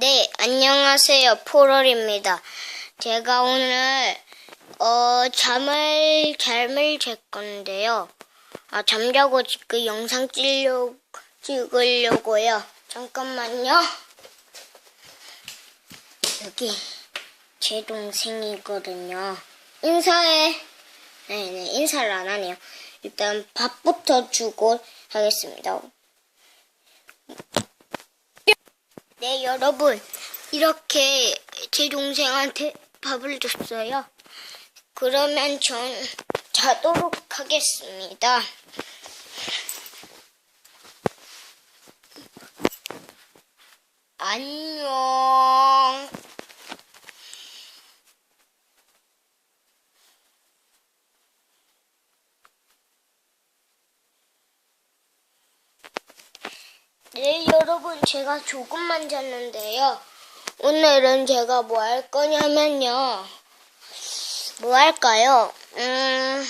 네, 안녕하세요. 포럴입니다. 제가 오늘, 어, 잠을, 잠을 잘 건데요. 아, 잠자고 그 영상 찍려, 찍으려고요. 잠깐만요. 여기, 제 동생이거든요. 인사해. 네 네, 인사를 안 하네요. 일단 밥부터 주고 하겠습니다. 네, 여러분. 이렇게 제 동생한테 밥을 줬어요. 그러면 전 자도록 하겠습니다. 안녕. 네, 여러분, 제가 조금만 잤는데요. 오늘은 제가 뭐 할 거냐면요. 뭐 할까요? 음,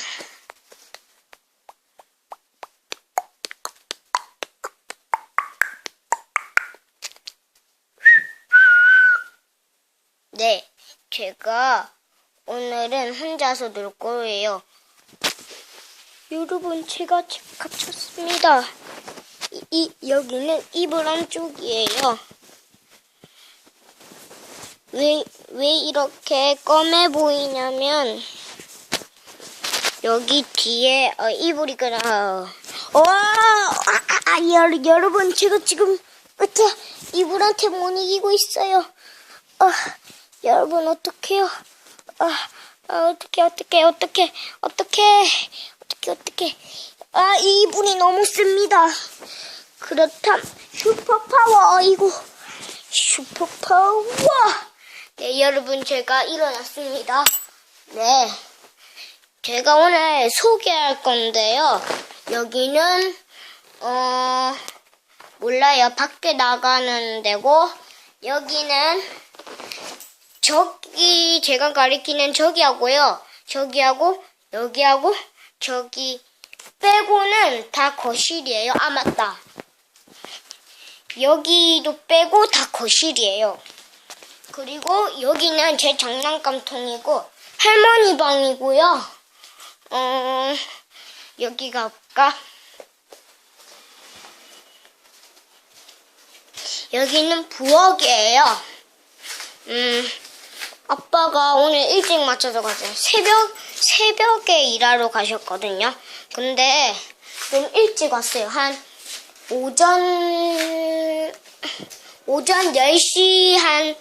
네, 제가 오늘은 혼자서 놀 거예요. 여러분, 제가 집 갇혔습니다. 이, 이- 여기는 이불 안쪽이에요. 왜, 왜 이렇게 검해 보이냐면, 여기 뒤에, 어, 이불이 그나, 어, 아, 아, 아, 여, 여러분, 제가 지금, 으트, 이불한테 못 이기고 있어요. 아, 여러분, 어떡해요? 아, 아, 어떡해, 어떡해, 어떡해, 어떡해, 어떡해, 어떡해. 아, 이 이불이 너무 셉니다. 그렇담, 슈퍼파워, 이거, 슈퍼파워. 네, 여러분, 제가 일어났습니다. 네. 제가 오늘 소개할 건데요. 여기는, 어, 몰라요. 밖에 나가는 데고, 여기는, 저기, 제가 가리키는 저기하고요. 저기하고, 여기하고, 저기, 빼고는 다 거실이에요. 아, 맞다. 여기도 빼고 다 거실이에요. 그리고 여기는 제 장난감 통이고, 할머니 방이고요. 어, 여기가 볼까? 여기는 부엌이에요. 음, 아빠가 오늘 일찍 맞춰서 갔어요. 새벽, 새벽에 일하러 가셨거든요. 근데 좀 일찍 왔어요. 한 오전, 오전 10시 한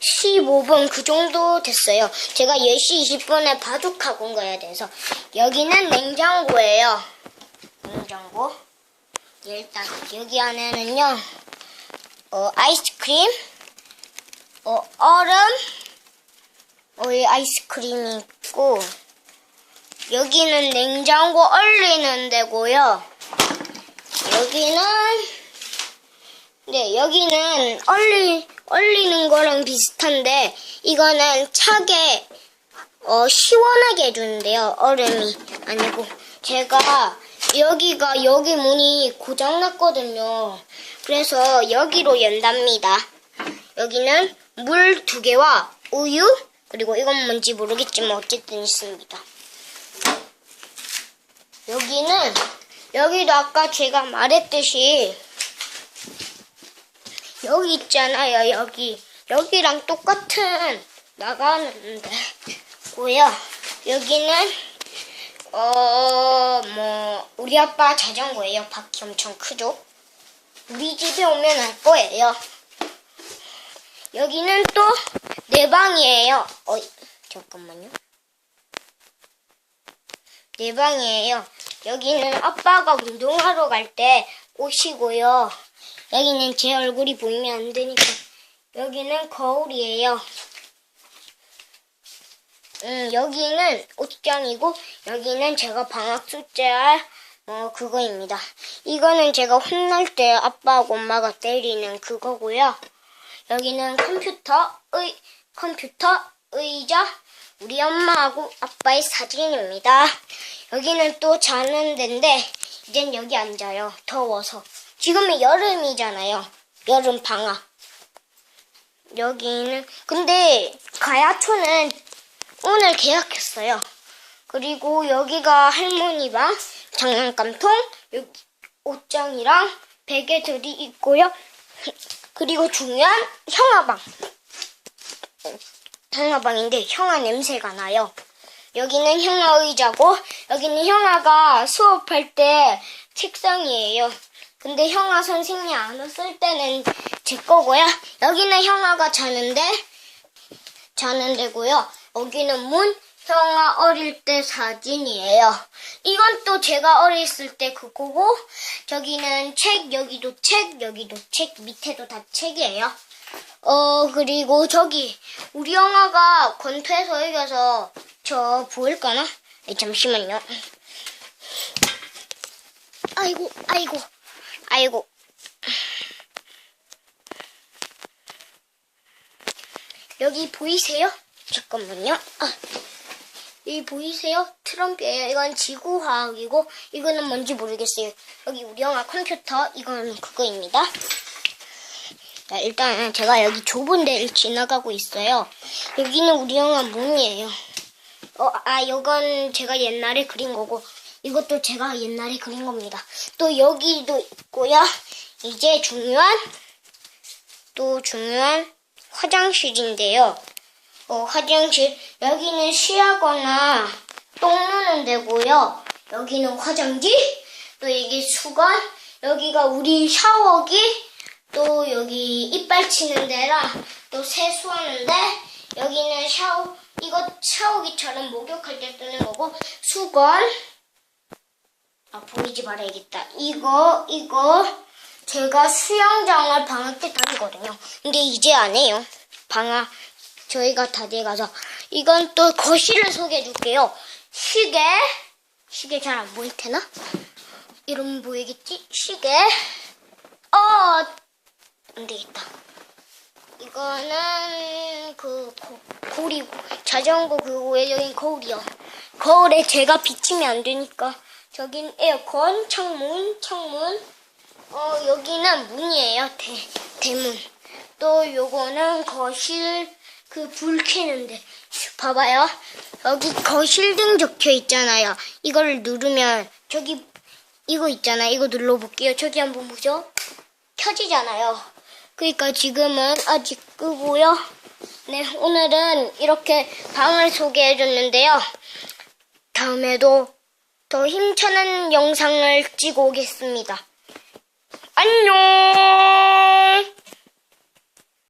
15분 그 정도 됐어요. 제가 10시 20분에 바둑학원 가야 돼서. 여기는 냉장고예요. 냉장고. 일단 여기 안에는요, 어, 아이스크림, 어, 얼음, 어, 이 아이스크림이 있고, 여기는 냉장고 얼리는 데고요. 여기는, 네, 여기는 얼리, 얼리는 거랑 비슷한데, 이거는 차게, 어, 시원하게 해주는데요. 얼음이 아니고. 제가 여기가, 여기 문이 고장났거든요. 그래서 여기로 연답니다. 여기는 물 두 개와 우유, 그리고 이건 뭔지 모르겠지만 어쨌든 있습니다. 여기는, 여기도 아까 제가 말했듯이, 여기 있잖아요, 여기. 여기랑 똑같은 나가는데, 고요. 여기는, 어, 뭐, 우리 아빠 자전거예요. 바퀴 엄청 크죠? 우리 집에 오면 알 거예요. 여기는 또 내 방이에요. 어이, 잠깐만요. 내 방이에요. 여기는 아빠가 운동하러 갈때 오시고요. 여기는 제 얼굴이 보이면 안 되니까. 여기는 거울이에요. 음, 여기는 옷장이고, 여기는 제가 방학 숙제할, 어, 그거입니다. 이거는 제가 혼날 때 아빠하고 엄마가 때리는 그거고요. 여기는 컴퓨터, 의, 컴퓨터, 의자, 우리 엄마하고 아빠의 사진입니다. 여기는 또 자는 데인데, 이젠 여기 앉아요. 더워서. 지금은 여름이잖아요. 여름 방학. 여기는 근데 가야초는 오늘 계약했어요. 그리고 여기가 할머니 방, 장난감통, 여기 옷장이랑 베개들이 있고요. 그리고 중요한 형아방. 형아방인데 형아 냄새가 나요. 여기는 형아 의자고 여기는 형아가 수업할 때 책상이에요. 근데 형아 선생님이 안 왔을 때는 제 거고요. 여기는 형아가 자는데 자는 데고요. 여기는 문 형아 어릴 때 사진이에요. 이건 또 제가 어렸을 때 그거고 저기는 책 여기도 책 여기도 책 밑에도 다 책이에요. 어 그리고 저기 우리 형아가 권투에서 이겨서 저 보일까나? 네, 잠시만요. 아이고 아이고 아이고 여기 보이세요? 잠깐만요. 아, 여기 보이세요? 트럼프예요. 이건 지구화학이고 이거는 뭔지 모르겠어요. 여기 우리 영화 컴퓨터 이건 그거입니다. 자, 일단 제가 여기 좁은 데를 지나가고 있어요. 여기는 우리 영화 문이에요. 어, 아, 이건 제가 옛날에 그린 거고 이것도 제가 옛날에 그린 겁니다. 또 여기도 있고요. 이제 중요한 또 중요한 화장실인데요. 어, 화장실 여기는 쉬하거나 똥 누는 데고요. 여기는 화장지, 또 이게 수건, 여기가 우리 샤워기, 또 여기 이빨 치는 데랑 또 세수하는데 여기는 샤워 이거 샤워기처럼 목욕할 때 쓰는 거고 수건 아 보이지 말아야겠다. 이거 이거 제가 수영장을 방학 때 다니거든요. 근데 이제 안 해요. 방학 저희가 다 돼가서 이건 또 거실을 소개해 줄게요. 시계 시계 잘 안 보일 테나? 이러면 보이겠지? 시계 어 안 되겠다. 이거는 그 고, 고리고 자전거 그거에 여긴 거울이요. 거울에 제가 비치면 안 되니까. 저긴 에어컨 창문 창문. 어 여기는 문이에요 대 대문. 또 요거는 거실 그 불 켜는데. 봐봐요. 여기 거실 등 적혀 있잖아요. 이걸 누르면 저기 이거 있잖아요 이거 눌러볼게요. 저기 한번 보죠. 켜지잖아요 그러니까 지금은 아직 끄고요 네 오늘은 이렇게 방을 소개해 줬는데요 다음에도 더 힘차는 영상을 찍어 오겠습니다. 안녕!